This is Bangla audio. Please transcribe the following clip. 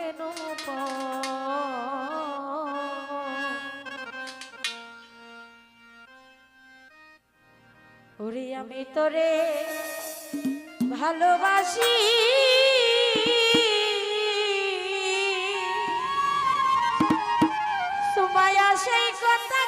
উড়ি কেন ওরে আমি তোরে ভালোবাসি। সুমায়া সেই কথা